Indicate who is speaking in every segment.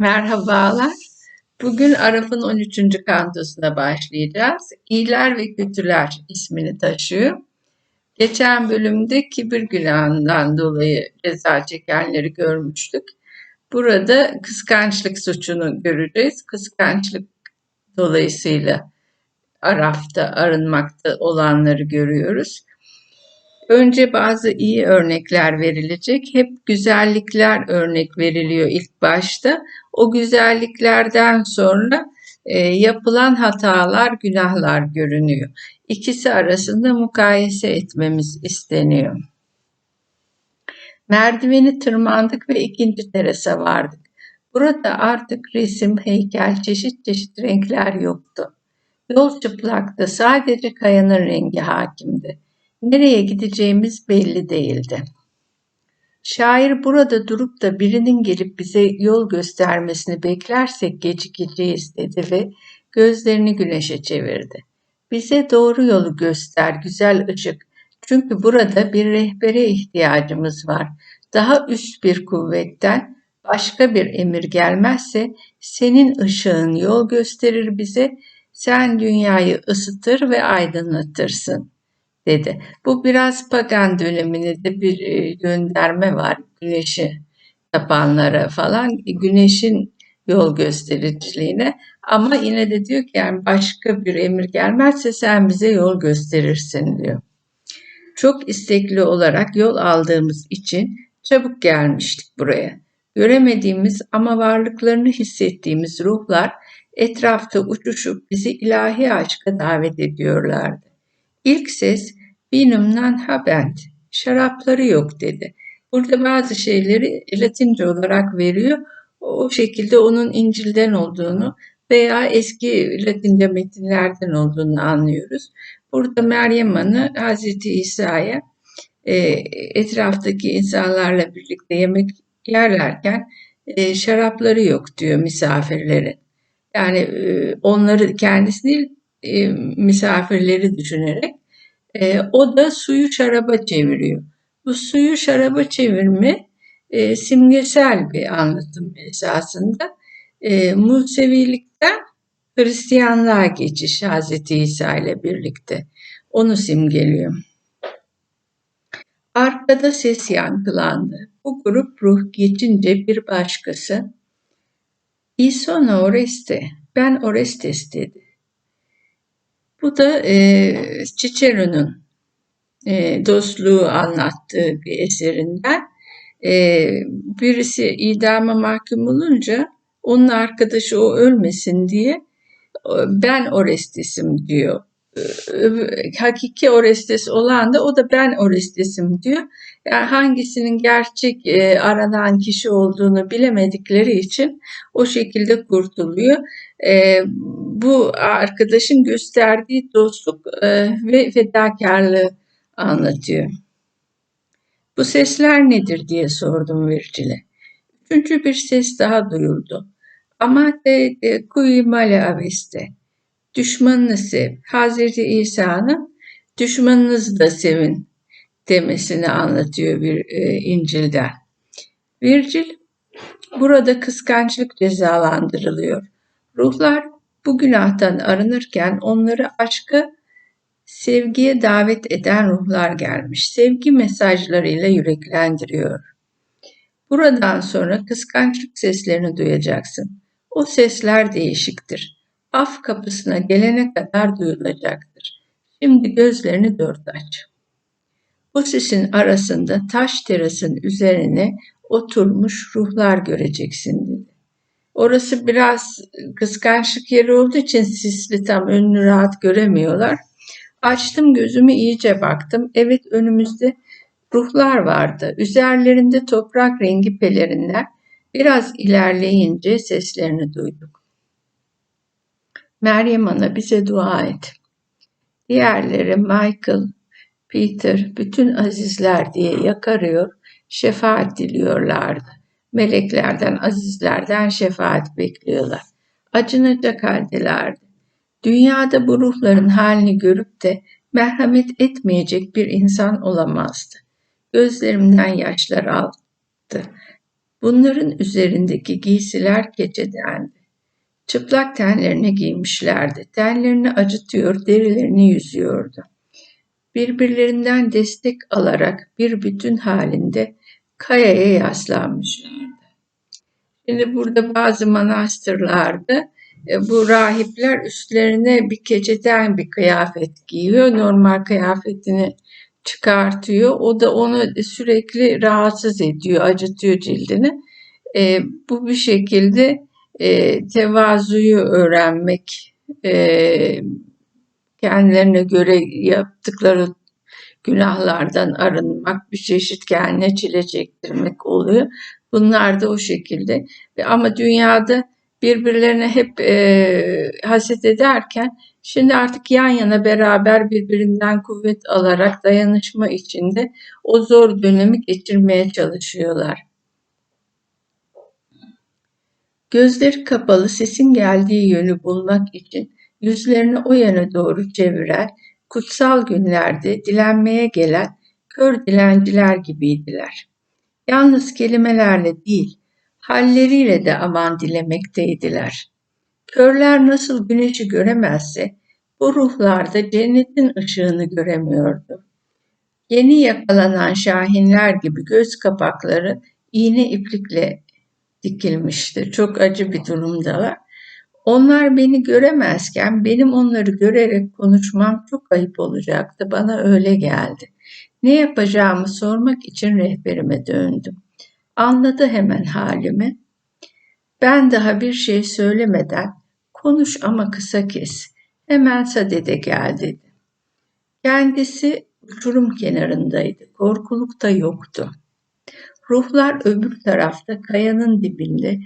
Speaker 1: Merhabalar. Bugün Arap'ın 13. kantosuna başlayacağız. İyiler ve Kötüler ismini taşıyor. Geçen bölümde kibir günahından dolayı ceza çekenleri görmüştük. Burada kıskançlık suçunu göreceğiz. Kıskançlık dolayısıyla Araf'ta arınmakta olanları görüyoruz. Önce bazı iyi örnekler verilecek. Hep güzellikler örnek veriliyor ilk başta. O güzelliklerden sonra e, yapılan hatalar, günahlar görünüyor. İkisi arasında mukayese etmemiz isteniyor. Merdiveni tırmandık ve ikinci terasa vardık. Burada artık resim, heykel, çeşit çeşit renkler yoktu. Yol çıplaktı, sadece kayanın rengi hakimdi. Nereye gideceğimiz belli değildi. Şair burada durup da birinin gelip bize yol göstermesini beklersek gecikeceğiz dedi ve gözlerini güneşe çevirdi. Bize doğru yolu göster güzel ışık. Çünkü burada bir rehbere ihtiyacımız var. Daha üst bir kuvvetten başka bir emir gelmezse senin ışığın yol gösterir bize. Sen dünyayı ısıtır ve aydınlatırsın.'' Dedi. Bu biraz pagan döneminde de bir e, gönderme var güneşi tapanlara falan güneşin yol göstericiliğine ama yine de diyor ki yani başka bir emir gelmezse sen bize yol gösterirsin diyor. Çok istekli olarak yol aldığımız için çabuk gelmiştik buraya. Göremediğimiz ama varlıklarını hissettiğimiz ruhlar etrafta uçuşup bizi ilahi aşka davet ediyorlardı. İlk ses Binum'dan habent, şarapları yok dedi. Burada bazı şeyleri Latince olarak veriyor. O şekilde onun İncil'den olduğunu veya eski Latince metinlerden olduğunu anlıyoruz. Burada Meryem Ana Hazreti İsa'ya e, etraftaki insanlarla birlikte yemek yerlerken e, şarapları yok diyor misafirlerin. Yani e, onları kendisi değil e, misafirleri düşünerek e, o da suyu şaraba çeviriyor. Bu suyu şaraba çevirme e, simgesel bir anlatım esasında. E, Musevilikten Hristiyanlığa geçiş Hz. İsa ile birlikte onu simgeliyor. Arkada ses yankılandı. Bu grup ruh geçince bir başkası İsona Oreste, ben Orestes dedi. Bu da e, Cicero'nun e, dostluğu anlattığı bir eserinden. E, birisi idama mahkum olunca onun arkadaşı o ölmesin diye ben Orestes'im diyor. Hakiki Orestes olan da o da ben Orestes'im diyor. Yani hangisinin gerçek e, aranan kişi olduğunu bilemedikleri için o şekilde kurtuluyor. E, bu arkadaşın gösterdiği dostluk e, ve fedakarlığı anlatıyor. Bu sesler nedir diye sordum Virgil'e. Üçüncü bir ses daha duyuldu. Ama de, kui male aveste. Düşmanını sev. Hazreti İsa'nın düşmanınızı da sevin demesini anlatıyor bir e, İncil'den. Virgil burada kıskançlık cezalandırılıyor. Ruhlar bu günahtan arınırken onları aşka, sevgiye davet eden ruhlar gelmiş. Sevgi mesajlarıyla yüreklendiriyor. Buradan sonra kıskançlık seslerini duyacaksın. O sesler değişiktir. Af kapısına gelene kadar duyulacaktır. Şimdi gözlerini dört aç. Bu sesin arasında taş terasın üzerine oturmuş ruhlar göreceksin dedi. Orası biraz kıskançlık yeri olduğu için sisli tam önünü rahat göremiyorlar. Açtım gözümü iyice baktım. Evet önümüzde ruhlar vardı. Üzerlerinde toprak rengi pelerinler. Biraz ilerleyince seslerini duyduk. Meryem Ana bize dua et. Diğerleri Michael, Peter, bütün azizler diye yakarıyor, şefaat diliyorlardı. Meleklerden, azizlerden şefaat bekliyorlar. Acınacak haldelerdi. Dünyada bu ruhların halini görüp de merhamet etmeyecek bir insan olamazdı. Gözlerimden yaşlar aldı. Bunların üzerindeki giysiler keçedendi. Çıplak tenlerini giymişlerdi. Tenlerini acıtıyor, derilerini yüzüyordu. Birbirlerinden destek alarak bir bütün halinde kayaya yaslanmışlardı. Şimdi burada bazı manastırlarda e, bu rahipler üstlerine bir keçeden bir kıyafet giyiyor. Normal kıyafetini çıkartıyor. O da onu sürekli rahatsız ediyor, acıtıyor cildini. E, bu bir şekilde e, tevazuyu öğrenmek, e, kendilerine göre yaptıkları günahlardan arınmak, bir çeşit kendine çile çektirmek oluyor. Bunlar da o şekilde. Ama dünyada birbirlerine hep e, haset ederken şimdi artık yan yana beraber birbirinden kuvvet alarak dayanışma içinde o zor dönemi geçirmeye çalışıyorlar. Gözleri kapalı sesin geldiği yönü bulmak için yüzlerini o yana doğru çeviren, kutsal günlerde dilenmeye gelen kör dilenciler gibiydiler. Yalnız kelimelerle değil, halleriyle de aman dilemekteydiler. Körler nasıl güneşi göremezse, bu ruhlarda cennetin ışığını göremiyordu. Yeni yakalanan şahinler gibi göz kapakları iğne iplikle dikilmişti. Çok acı bir durumda var. Onlar beni göremezken benim onları görerek konuşmam çok ayıp olacaktı. Bana öyle geldi. Ne yapacağımı sormak için rehberime döndüm. Anladı hemen halimi. Ben daha bir şey söylemeden konuş ama kısa kes. Hemen sadede gel dedi. Kendisi uçurum kenarındaydı. Korkuluk da yoktu. Ruhlar öbür tarafta kayanın dibinde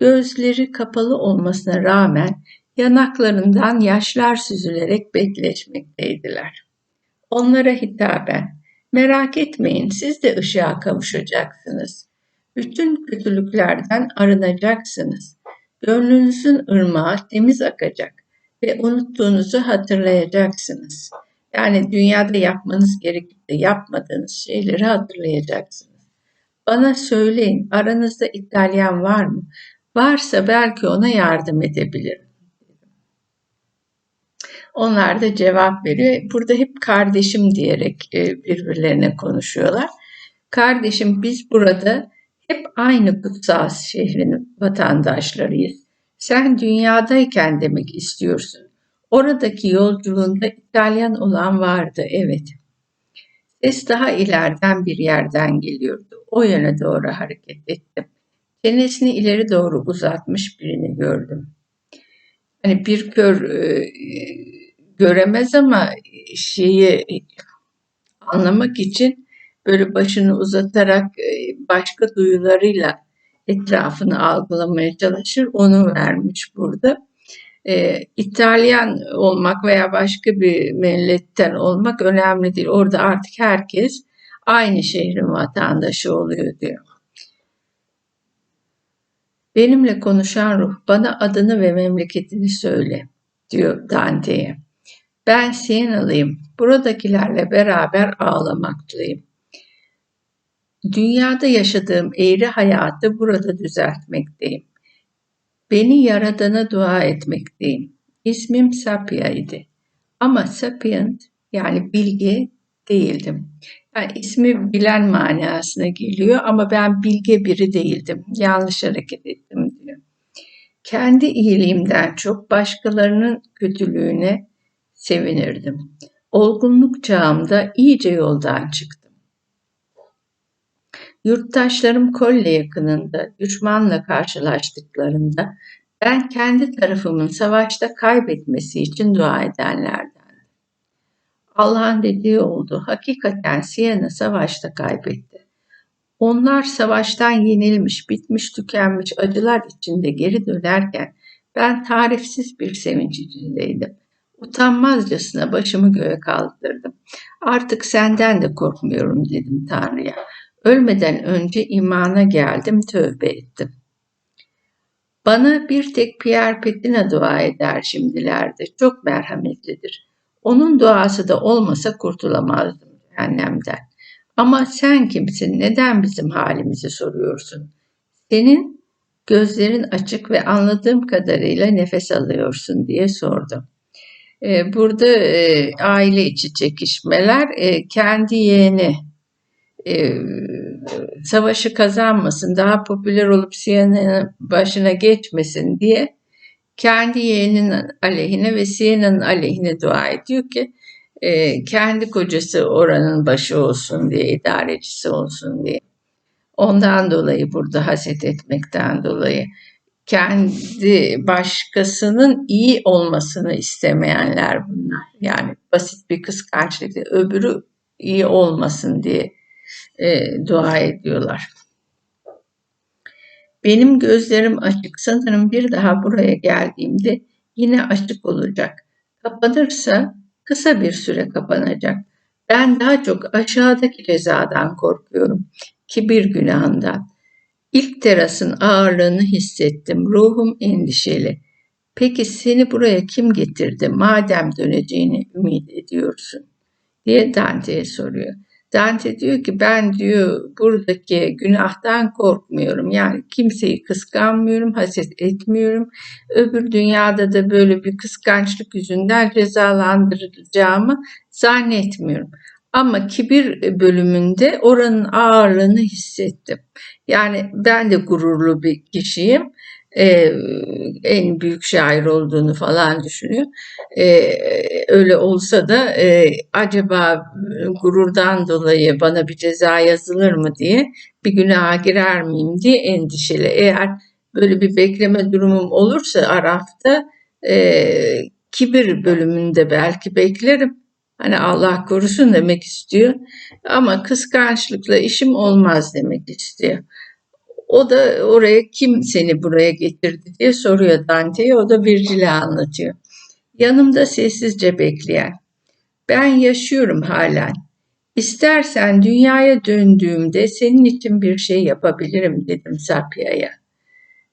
Speaker 1: gözleri kapalı olmasına rağmen yanaklarından yaşlar süzülerek bekleşmekteydiler. Onlara hitaben, merak etmeyin siz de ışığa kavuşacaksınız. Bütün kötülüklerden arınacaksınız. Gönlünüzün ırmağı temiz akacak ve unuttuğunuzu hatırlayacaksınız. Yani dünyada yapmanız gerekip de yapmadığınız şeyleri hatırlayacaksınız. Bana söyleyin aranızda İtalyan var mı? Varsa belki ona yardım edebilirim. Onlar da cevap veriyor. Burada hep kardeşim diyerek e, birbirlerine konuşuyorlar. Kardeşim biz burada hep aynı kutsal şehrin vatandaşlarıyız. Sen dünyadayken demek istiyorsun. Oradaki yolculuğunda İtalyan olan vardı, evet. Ses daha ileriden bir yerden geliyordu. O yöne doğru hareket ettim. Çenesini ileri doğru uzatmış birini gördüm. Hani bir kör e, göremez ama şeyi anlamak için böyle başını uzatarak e, başka duyularıyla etrafını algılamaya çalışır. Onu vermiş burada. E, İtalyan olmak veya başka bir milletten olmak önemli değil. Orada artık herkes aynı şehrin vatandaşı oluyor diyor. Benimle konuşan ruh bana adını ve memleketini söyle diyor Dante'ye. Ben Sienalıyım. Buradakilerle beraber ağlamaktayım. Dünyada yaşadığım eğri hayatı burada düzeltmekteyim. Beni Yaradan'a dua etmekteyim. İsmim Sapia idi. Ama sapient yani bilge değildim. Yani ismi bilen manasına geliyor ama ben bilge biri değildim. Yanlış hareket ettim diyor. Kendi iyiliğimden çok başkalarının kötülüğüne sevinirdim. Olgunluk çağımda iyice yoldan çıktım. Yurttaşlarım Kolle yakınında düşmanla karşılaştıklarında ben kendi tarafımın savaşta kaybetmesi için dua edenlerden. Allah'ın dediği oldu. Hakikaten Siena savaşta kaybetti. Onlar savaştan yenilmiş, bitmiş, tükenmiş acılar içinde geri dönerken ben tarifsiz bir sevinç içindeydim. Utanmazcasına başımı göğe kaldırdım. Artık senden de korkmuyorum dedim Tanrı'ya. Ölmeden önce imana geldim, tövbe ettim. Bana bir tek Pierre Petina dua eder şimdilerde. Çok merhametlidir. Onun duası da olmasa kurtulamazdım cehennemden. Ama sen kimsin? Neden bizim halimizi soruyorsun? Senin gözlerin açık ve anladığım kadarıyla nefes alıyorsun diye sordu. Ee, burada e, aile içi çekişmeler e, kendi yeğeni e, savaşı kazanmasın, daha popüler olup Siena'nın başına geçmesin diye kendi yeğeninin aleyhine ve Siena'nın aleyhine dua ediyor ki e, kendi kocası oranın başı olsun diye, idarecisi olsun diye. Ondan dolayı burada haset etmekten dolayı kendi başkasının iyi olmasını istemeyenler bunlar. Yani basit bir kıskançlık. Öbürü iyi olmasın diye e, dua ediyorlar. Benim gözlerim açık. Sanırım bir daha buraya geldiğimde yine açık olacak. Kapanırsa kısa bir süre kapanacak. Ben daha çok aşağıdaki cezadan korkuyorum. Kibir günahından. İlk terasın ağırlığını hissettim. Ruhum endişeli. Peki seni buraya kim getirdi madem döneceğini ümit ediyorsun? diye Dante'ye soruyor. Dante diyor ki ben diyor buradaki günahtan korkmuyorum. Yani kimseyi kıskanmıyorum, haset etmiyorum. Öbür dünyada da böyle bir kıskançlık yüzünden cezalandırılacağımı zannetmiyorum. Ama kibir bölümünde oranın ağırlığını hissettim. Yani ben de gururlu bir kişiyim. Ee, en büyük şair olduğunu falan düşünüyor. Ee, öyle olsa da e, acaba gururdan dolayı bana bir ceza yazılır mı diye bir günaha girer miyim diye endişeli. Eğer böyle bir bekleme durumum olursa Araf'ta e, kibir bölümünde belki beklerim. Hani Allah korusun demek istiyor. Ama kıskançlıkla işim olmaz demek istiyor. O da oraya kim seni buraya getirdi diye soruyor Dante'ye. O da Virgil'e anlatıyor. Yanımda sessizce bekleyen. Ben yaşıyorum halen. İstersen dünyaya döndüğümde senin için bir şey yapabilirim dedim Sapia'ya.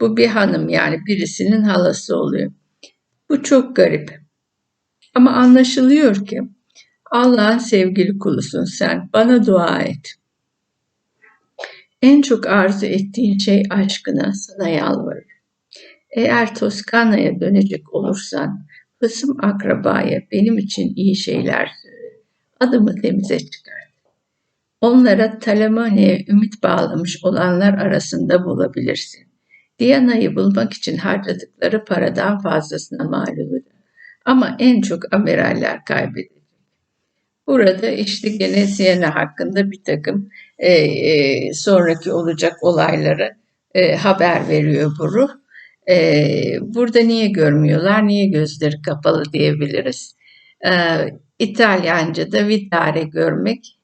Speaker 1: Bu bir hanım yani birisinin halası oluyor. Bu çok garip. Ama anlaşılıyor ki Allah'ın sevgili kulusun sen. Bana dua et. En çok arzu ettiğin şey aşkına sana yalvarırım. Eğer Toskana'ya dönecek olursan kısım akrabaya benim için iyi şeyler söyle. Adımı temize çıkart. Onlara Talamone'ye ümit bağlamış olanlar arasında bulabilirsin. Diana'yı bulmak için harcadıkları paradan fazlasına mal olacak. Ama en çok amiraller kaybedecek. Burada işte gene Siena hakkında bir takım e, e, sonraki olacak olayları e, haber veriyor bu ruh. E, burada niye görmüyorlar, niye gözleri kapalı diyebiliriz. E, İtalyanca'da vidare görmek,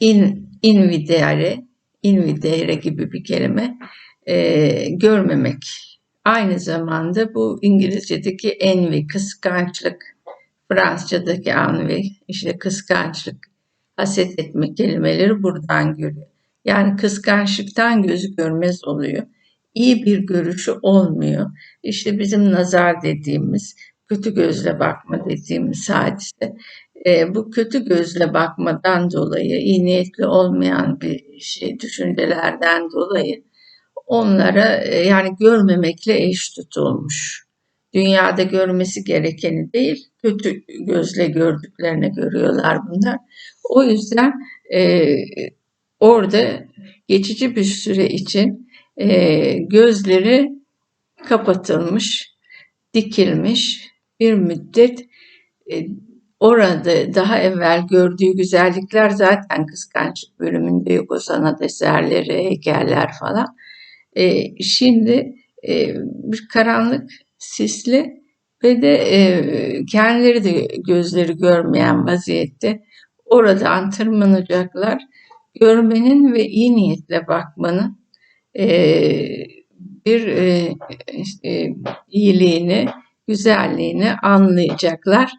Speaker 1: in, invidere, invidere gibi bir kelime, e, görmemek. Aynı zamanda bu İngilizce'deki envy, kıskançlık, Fransızcadaki envy, işte kıskançlık, haset etme kelimeleri buradan görüyor. Yani kıskançlıktan gözü görmez oluyor. İyi bir görüşü olmuyor. İşte bizim nazar dediğimiz, kötü gözle bakma dediğimiz hadise. E, bu kötü gözle bakmadan dolayı, iyi niyetli olmayan bir şey, düşüncelerden dolayı onlara e, yani görmemekle eş tutulmuş. Dünyada görmesi gerekeni değil, kötü gözle gördüklerini görüyorlar bunlar. O yüzden e, orada geçici bir süre için e, gözleri kapatılmış, dikilmiş bir müddet e, orada daha evvel gördüğü güzellikler zaten kıskançlık bölümünde yok o sanat eserleri, heykeller falan. E, şimdi e, bir karanlık, sisli ve de e, kendileri de gözleri görmeyen vaziyette oradan tırmanacaklar. Görmenin ve iyi niyetle bakmanın e, bir e, işte, iyiliğini, güzelliğini anlayacaklar.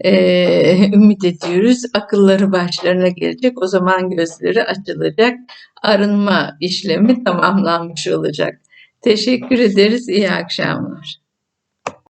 Speaker 1: E, ümit ediyoruz. Akılları başlarına gelecek. O zaman gözleri açılacak. Arınma işlemi tamamlanmış olacak. Teşekkür ederiz. İyi akşamlar.